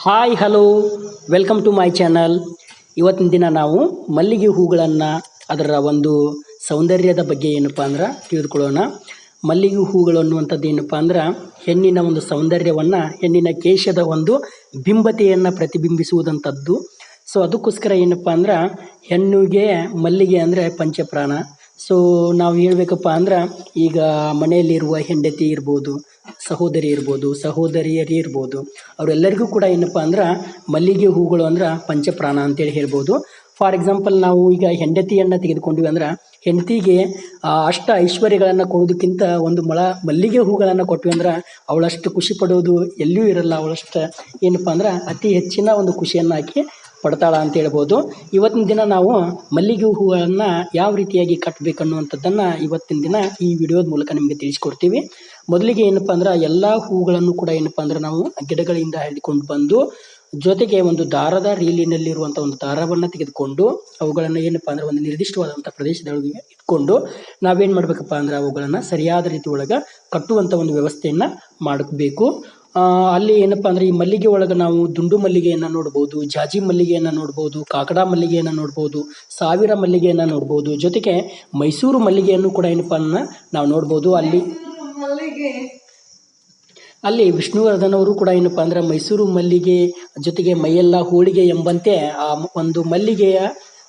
Hi, hello. Welcome to my channel. ಇವತ್ತಿನ ದಿನ ನಾವು ಮಲ್ಲಿಗೆ ಹೂಗಳನ್ನು ಅದರ ಒಂದು ಸೌಂದರ್ಯದ ಬಗ್ಗೆ ಏನಪ್ಪ ಅಂದ್ರೆ ತಿಳಿದುಕೊಳ್ಳೋಣ. ಮಲ್ಲಿಗೆ ಹೂಗಳು ಅನ್ನುವಂಥದ್ದು ಏನಪ್ಪ ಅಂದ್ರೆ ಹೆಣ್ಣಿನ ಒಂದು ಸೌಂದರ್ಯವನ್ನು, ಹೆಣ್ಣಿನ ಕೇಶದ ಒಂದು ಬಿಂಬತೆಯನ್ನು ಪ್ರತಿಬಿಂಬಿಸುವುದಂಥದ್ದು. ಸೊ ಅದಕ್ಕೋಸ್ಕರ ಏನಪ್ಪ ಅಂದ್ರೆ ಹೆಣ್ಣಿಗೆ ಮಲ್ಲಿಗೆ ಅಂದರೆ ಪಂಚಪ್ರಾಣ. ಸೊ ನಾವು ಹೇಳ್ಬೇಕಪ್ಪ ಅಂದ್ರೆ ಈಗ ಮನೆಯಲ್ಲಿರುವ ಹೆಂಡತಿ ಇರ್ಬೋದು ಸಹೋದರಿ ಇರ್ಬೋದು, ಸಹೋದರಿಯರು ಇರ್ಬೋದು. ಅವರೆಲ್ಲರಿಗೂ ಕೂಡ ಏನಪ್ಪ ಅಂದ್ರೆ, ಮಲ್ಲಿಗೆ ಹೂಗಳು ಅಂದ್ರೆ ಪಂಚಪ್ರಾಣ ಅಂತೇಳಿ ಹೇಳ್ಬೋದು. ಫಾರ್ ಎಕ್ಸಾಂಪಲ್ ನಾವು ಈಗ ಹೆಂಡತಿಯನ್ನು ತೆಗೆದುಕೊಂಡ್ವಿ ಅಂದ್ರೆ, ಹೆಂಡತಿಗೆ ಅಷ್ಟ ಐಶ್ವರ್ಯಗಳನ್ನು ಕೊಡೋದಕ್ಕಿಂತ ಒಂದು ಮೊಳ ಮಲ್ಲಿಗೆ ಹೂಗಳನ್ನು ಕೊಟ್ವಿ ಅಂದ್ರೆ, ಅವಳಷ್ಟು ಖುಷಿ ಪಡೋದು ಎಲ್ಲಿಯೂ ಇರಲ್ಲ. ಅವಳಷ್ಟು ಏನಪ್ಪ ಅಂದ್ರೆ, ಅತಿ ಹೆಚ್ಚಿನ ಒಂದು ಖುಷಿಯನ್ನು ಹಾಕಿ ಪಡ್ತಾಳ ಅಂತ ಹೇಳ್ಬೋದು. ಇವತ್ತಿನ ದಿನ ನಾವು ಮಲ್ಲಿಗೆ ಹೂಗಳನ್ನು ಯಾವ ರೀತಿಯಾಗಿ ಕಟ್ಟಬೇಕು ಅನ್ನುವಂಥದ್ದನ್ನು ಇವತ್ತಿನ ದಿನ ಈ ವಿಡಿಯೋದ ಮೂಲಕ ನಿಮಗೆ ತಿಳಿಸ್ಕೊಡ್ತೀವಿ. ಮೊದಲಿಗೆ ಏನಪ್ಪ ಅಂದ್ರೆ ಎಲ್ಲ ಹೂಗಳನ್ನು ಕೂಡ ಏನಪ್ಪ ಅಂದ್ರೆ ನಾವು ಗಿಡಗಳಿಂದ ಹಿಡಿದುಕೊಂಡು ಬಂದು, ಜೊತೆಗೆ ಒಂದು ದಾರದ ರೀಲಿನಲ್ಲಿರುವಂಥ ಒಂದು ದಾರವನ್ನು ತೆಗೆದುಕೊಂಡು, ಅವುಗಳನ್ನು ಏನಪ್ಪ ಅಂದ್ರೆ ಒಂದು ನಿರ್ದಿಷ್ಟವಾದಂಥ ಪ್ರದೇಶದೊಳಗೆ ಇಟ್ಕೊಂಡು ನಾವೇನು ಮಾಡ್ಬೇಕಪ್ಪ ಅಂದ್ರೆ ಅವುಗಳನ್ನು ಸರಿಯಾದ ರೀತಿ ಒಳಗೆ ಕಟ್ಟುವಂಥ ಒಂದು ವ್ಯವಸ್ಥೆಯನ್ನು ಮಾಡಬೇಕು. ಅಲ್ಲಿ ಏನಪ್ಪ ಅಂದ್ರೆ ಈ ಮಲ್ಲಿಗೆ ಒಳಗೆ ನಾವು ದುಂಡು ಮಲ್ಲಿಗೆಯನ್ನು ನೋಡ್ಬೋದು, ಜಾಜಿ ಮಲ್ಲಿಗೆಯನ್ನು ನೋಡ್ಬೋದು, ಕಾಕಡ ಮಲ್ಲಿಗೆಯನ್ನು ನೋಡ್ಬೋದು, ಸಾವಿರ ಮಲ್ಲಿಗೆಯನ್ನು ನೋಡ್ಬೋದು, ಜೊತೆಗೆ ಮೈಸೂರು ಮಲ್ಲಿಗೆಯನ್ನು ಕೂಡ ಏನಪ್ಪ ನಾವು ನೋಡ್ಬೋದು. ಅಲ್ಲಿ ಅಲ್ಲಿ ವಿಷ್ಣುವರ್ಧನ್ ಅವರು ಕೂಡ ಏನಪ್ಪ ಅಂದ್ರೆ ಮೈಸೂರು ಮಲ್ಲಿಗೆ ಜೊತೆಗೆ ಮೈಯೆಲ್ಲ ಹೋಳಿಗೆ ಎಂಬಂತೆ ಆ ಒಂದು ಮಲ್ಲಿಗೆಯ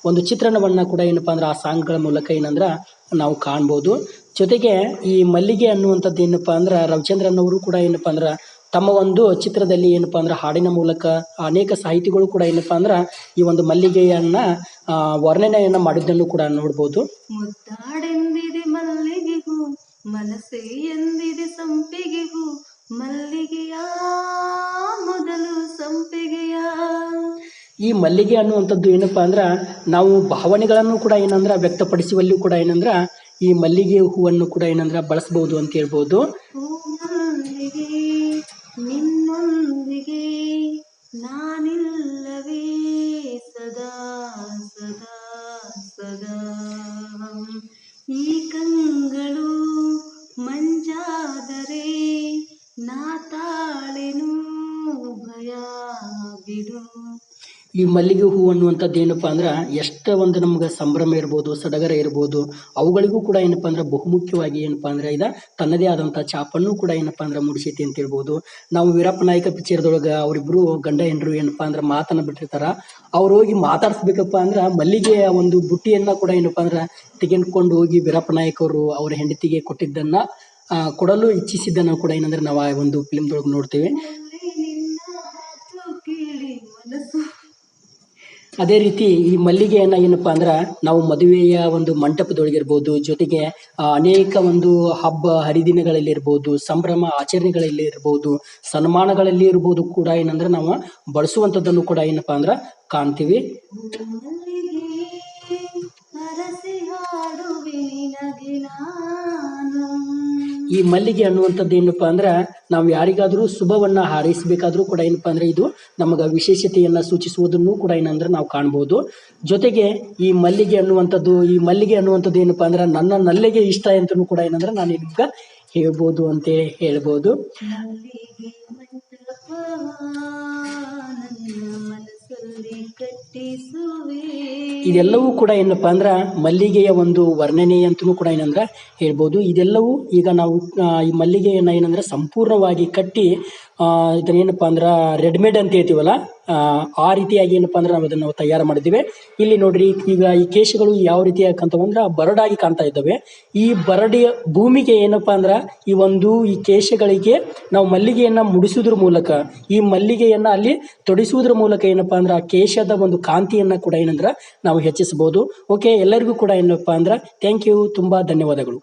ಒಂದು ಚಿತ್ರಣವನ್ನು ಕೂಡ ಏನಪ್ಪ ಅಂದ್ರೆ ಆ ಸಾಂಗ್ಗಳ ಮೂಲಕ ಏನಂದ್ರೆ ನಾವು ಕಾಣ್ಬೋದು. ಜೊತೆಗೆ ಈ ಮಲ್ಲಿಗೆ ಅನ್ನುವಂಥದ್ದು ಏನಪ್ಪ ಅಂದ್ರೆ ರವಿಚಂದ್ರನ್ ಅವರು ಕೂಡ ಏನಪ್ಪ ಅಂದ್ರೆ ತಮ್ಮ ಒಂದು ಚಿತ್ರದಲ್ಲಿ ಏನಪ್ಪ ಅಂದ್ರೆ ಹಾಡಿನ ಮೂಲಕ ಅನೇಕ ಸಾಹಿತಿಗಳು ಕೂಡ ಏನಪ್ಪ ಅಂದ್ರೆ ಈ ಒಂದು ಮಲ್ಲಿಗೆಯನ್ನ ಆ, ವರ್ಣನೆಯನ್ನ ಮಾಡಿದ್ದನ್ನು ಕೂಡ ನೋಡ್ಬೋದು. ಮನಸ್ಸೇ ಎಂದಿದೆ ಸಂಪಿಗೆ ಹೂ ಮಲ್ಲಿಗೆಯ ಮೊದಲು ಸಂಪಿಗೆಯ. ಈ ಮಲ್ಲಿಗೆ ಅನ್ನುವಂಥದ್ದು ಏನಪ್ಪ ಅಂದ್ರೆ ನಾವು ಭಾವನೆಗಳನ್ನು ಕೂಡ ಏನಂದ್ರೆ ವ್ಯಕ್ತಪಡಿಸುವಲ್ಲಿ ಕೂಡ ಏನಂದ್ರೆ ಈ ಮಲ್ಲಿಗೆ ಹೂವನ್ನು ಕೂಡ ಏನಂದ್ರೆ ಬಳಸಬಹುದು ಅಂತ ಹೇಳ್ಬೋದು. ಮಲ್ಲಿಗೆ ಈ ಮಲ್ಲಿಗೆ ಹೂ ಅನ್ನುವಂಥದ್ದು ಏನಪ್ಪ ಅಂದ್ರೆ ಎಷ್ಟೇ ಒಂದು ನಮ್ಗೆ ಸಂಭ್ರಮ ಇರ್ಬೋದು, ಸಡಗರ ಇರ್ಬೋದು, ಅವುಗಳಿಗೂ ಕೂಡ ಏನಪ್ಪ ಅಂದ್ರೆ ಬಹುಮುಖ್ಯವಾಗಿ ಏನಪ್ಪ ಅಂದ್ರೆ ಇದ ತನ್ನದೇ ಆದಂಥ ಚಾಪನ್ನು ಕೂಡ ಏನಪ್ಪ ಅಂದ್ರೆ ಮುಡಿಸೈತಿ ಅಂತ ಹೇಳ್ಬೋದು. ನಾವು ವೀರಪ್ಪ ನಾಯಕ ಪಿಕ್ಚರ್ದೊಳಗೆ ಅವರಿಬ್ರು ಗಂಡ ಹೆಂಡ್ರು ಏನಪ್ಪ ಅಂದ್ರೆ ಮಾತನ್ನ ಬಿಟ್ಟಿರ್ತಾರ. ಅವ್ರು ಹೋಗಿ ಮಾತಾಡ್ಸ್ಬೇಕಪ್ಪ ಅಂದ್ರೆ ಮಲ್ಲಿಗೆಯ ಒಂದು ಬುಟ್ಟಿಯನ್ನ ಕೂಡ ಏನಪ್ಪ ಅಂದ್ರೆ ತೆಗೆದುಕೊಂಡು ಹೋಗಿ ವೀರಪ್ಪ ನಾಯಕ್ ಅವರು ಅವರ ಹೆಂಡತಿಗೆ ಕೊಟ್ಟಿದ್ದನ್ನ ಕೊಡಲು ಇಚ್ಛಿಸಿದ್ದನ್ನು ಕೂಡ ಏನಂದ್ರೆ ನಾವು ಆ ಒಂದು ಫಿಲ್ಮ್ದೊಳಗೆ ನೋಡ್ತೀವಿ. ಅದೇ ರೀತಿ ಈ ಮಲ್ಲಿಗೆಯನ್ನ ಏನಪ್ಪ ಅಂದ್ರೆ ನಾವು ಮದುವೆಯ ಒಂದು ಮಂಟಪದೊಳಗಿರ್ಬೋದು, ಜೊತೆಗೆ ಅನೇಕ ಒಂದು ಹಬ್ಬ ಹರಿದಿನಗಳಲ್ಲಿ ಇರ್ಬೋದು ಸಂಭ್ರಮ ಆಚರಣೆಗಳಲ್ಲಿ ಇರ್ಬೋದು ಸನ್ಮಾನಗಳಲ್ಲಿ ಇರ್ಬೋದು ಕೂಡ ಏನಂದ್ರೆ ನಾವು ಬಳಸುವಂಥದ್ದನ್ನು ಕೂಡ ಏನಪ್ಪ ಅಂದ್ರೆ ಕಾಣ್ತೀವಿ. ಈ ಮಲ್ಲಿಗೆ ಅನ್ನುವಂಥದ್ದು ಏನಪ್ಪ ಅಂದ್ರೆ ನಾವು ಯಾರಿಗಾದರೂ ಶುಭವನ್ನ ಹಾರೈಸಬೇಕಾದ್ರೂ ಕೂಡ ಏನಪ್ಪ ಅಂದ್ರೆ ಇದು ನಮಗೆ ವಿಶೇಷತೆಯನ್ನ ಸೂಚಿಸುವುದನ್ನು ಕೂಡ ಏನಂದ್ರೆ ನಾವು ಕಾಣ್ಬೋದು. ಜೊತೆಗೆ ಈ ಮಲ್ಲಿಗೆ ಅನ್ನುವಂಥದ್ದು, ಈ ಮಲ್ಲಿಗೆ ಅನ್ನುವಂಥದ್ದು ಏನಪ್ಪ ಅಂದ್ರೆ ನನ್ನ ನಲ್ಲಿಗೆ ಇಷ್ಟ ಅಂತಲೂ ಕೂಡ ಏನಂದ್ರೆ ನಾನು ನಿಮ್ಗೆ ಹೇಳ್ಬೋದು ಅಂತ ಹೇಳ್ಬೋದು. ಇದೆಲ್ಲವೂ ಕೂಡ ಏನಪ್ಪ ಅಂದ್ರೆ ಮಲ್ಲಿಗೆಯ ಒಂದು ವರ್ಣನೆ ಅಂತಲೂ ಕೂಡ ಏನಂದ್ರೆ ಹೇಳ್ಬೋದು. ಇದೆಲ್ಲವೂ ಈಗ ನಾವು ಈ ಮಲ್ಲಿಗೆಯನ್ನು ಏನಂದ್ರೆ ಸಂಪೂರ್ಣವಾಗಿ ಕಟ್ಟಿ ಆ, ಇದನ್ನೇನಪ್ಪ ಅಂದ್ರೆ ರೆಡಿಮೇಡ್ ಅಂತ ಹೇಳ್ತೀವಲ್ಲ ಆ, ರೀತಿಯಾಗಿ ಏನಪ್ಪ ಅಂದ್ರೆ ನಾವು ಅದನ್ನು ತಯಾರು ಮಾಡಿದ್ದೀವಿ. ಇಲ್ಲಿ ನೋಡ್ರಿ ಈಗ ಈ ಕೇಶಗಳು ಯಾವ ರೀತಿ ಅಂದ್ರೆ ಬರಡಾಗಿ ಕಾಣ್ತಾ ಇದ್ದಾವೆ. ಈ ಬರಡಿಯ ಭೂಮಿಗೆ ಏನಪ್ಪ ಅಂದ್ರೆ ಈ ಒಂದು ಈ ಕೇಶಗಳಿಗೆ ನಾವು ಮಲ್ಲಿಗೆಯನ್ನು ಮುಡಿಸೋದ್ರ ಮೂಲಕ ಈ ಮಲ್ಲಿಗೆಯನ್ನು ಅಲ್ಲಿ ತೊಡಿಸುವುದ್ರ ಮೂಲಕ ಏನಪ್ಪ ಅಂದ್ರೆ ಆ ಕೇಶದ ಒಂದು ಕಾಂತಿಯನ್ನು ಕೂಡ ಏನಂದ್ರೆ ನಾವು ಹೆಚ್ಚಿಸ್ಬೋದು ಓಕೆ ಎಲ್ಲರಿಗೂ ಕೂಡ ಏನಪ್ಪ ಅಂದ್ರೆ ಥ್ಯಾಂಕ್ ಯು ತುಂಬ ಧನ್ಯವಾದಗಳು.